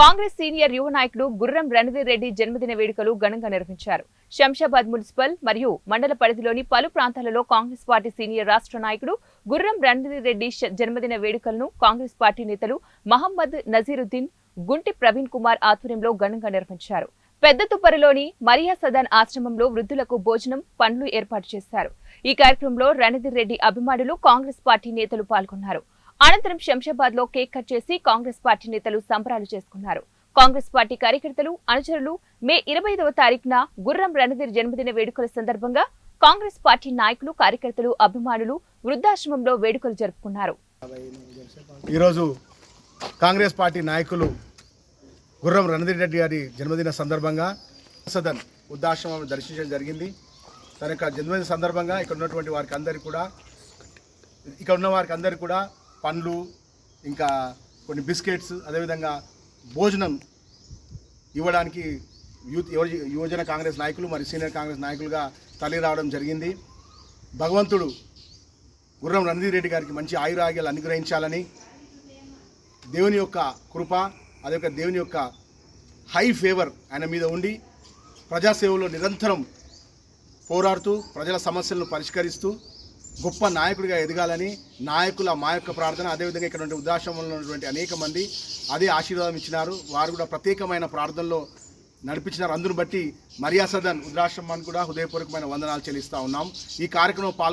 Congress senior యువ నాయకుడు గుర్రం రణధీర్ రెడ్డి జన్మదిన వేడుకలు ఘనంగా నిర్వహించారు. శంషాబాద్ మున్సిపల్ మరియు మండల పరిధిలోని పలు ప్రాంతాలలో కాంగ్రెస్ పార్టీ సీనియర్ రాష్ట్ర నాయకుడు గుర్రం రణధీర్ రెడ్డి జన్మదిన వేడుకలను కాంగ్రెస్ పార్టీ నేతలు మహమ్మద్ నజీరుద్దీన్ గుంటి ప్రవీణ్ కుమార్ ఆధ్వర్యంలో ఘనంగా నిర్వహించారు. పెద్ద తుప్పరిలోని మరియా సదన్ ఆశ్రమంలో వృద్ధులకు భోజనం పండ్లు ఏర్పాటు చేశారు. ఈ కార్యక్రమంలో రణధీర్ రెడ్డి అభిమానులు కాంగ్రెస్ పార్టీ నేతలు పాల్గొన్నారు. అనంతరం శంషాబాద్లో కేక్ కట్ చేసి కాంగ్రెస్ పార్టీ నేతలు సంబరాలు చేసుకున్నారు. కాంగ్రెస్ పార్టీ కార్యకర్తలు అనుచరులు మే ఇరవై ఐదవ తారీఖున గుర్రం రణధీర్ జన్మదిన వేడుకల సందర్భంగా కాంగ్రెస్ పార్టీ నాయకులు కార్యకర్తలు అభిమానులు వృద్ధాశ్రమంలో వేడుకలు జరుపుకున్నారు. ఈరోజు కాంగ్రెస్ పార్టీ నాయకులు గుర్రం రణధీర్ రెడ్డి గారి జన్మదిన సందర్భంగా సదన్ వృద్ధాశ్రమం దర్శించడం జరిగింది. తన యొక్క జన్మదిన సందర్భంగా ఇక్కడ ఉన్నటువంటి వారికి అందరికీ కూడా ఇక్కడ ఉన్న వారికి అందరికీ కూడా పండ్లు ఇంకా కొన్ని బిస్కెట్స్ అదేవిధంగా భోజనం ఇవ్వడానికి యూత్ యువజన కాంగ్రెస్ నాయకులు మరి సీనియర్ కాంగ్రెస్ నాయకులుగా తల్లి రావడం జరిగింది. భగవంతుడు గుర్రం రణధీర్ రెడ్డి గారికి మంచి ఆయురాగ్యాలు అనుగ్రహించాలని దేవుని యొక్క కృప అదే దేవుని యొక్క హై ఫేవర్ ఆయన మీద ఉండి ప్రజాసేవలో నిరంతరం పోరాడుతూ ప్రజల సమస్యలను పరిష్కరిస్తూ గొప్ప నాయకుడిగా ఎదగాలని నాయకుల మా యొక్క ప్రార్థన అదేవిధంగా ఇక్కడ వృద్ధాశ్రమంలో ఉన్నటువంటి అనేక మంది అదే ఆశీర్వాదం ఇచ్చినారు. వారు కూడా ప్రత్యేకమైన ప్రార్థనలో నడిపించినారు. అందరూ బట్టి మరియా సదన్ వృద్ధాశ్రమాన్ని కూడా హృదయపూర్వకమైన వందనాలు చెల్లిస్తూ ఉన్నాం. ఈ కార్యక్రమం పాల్గొ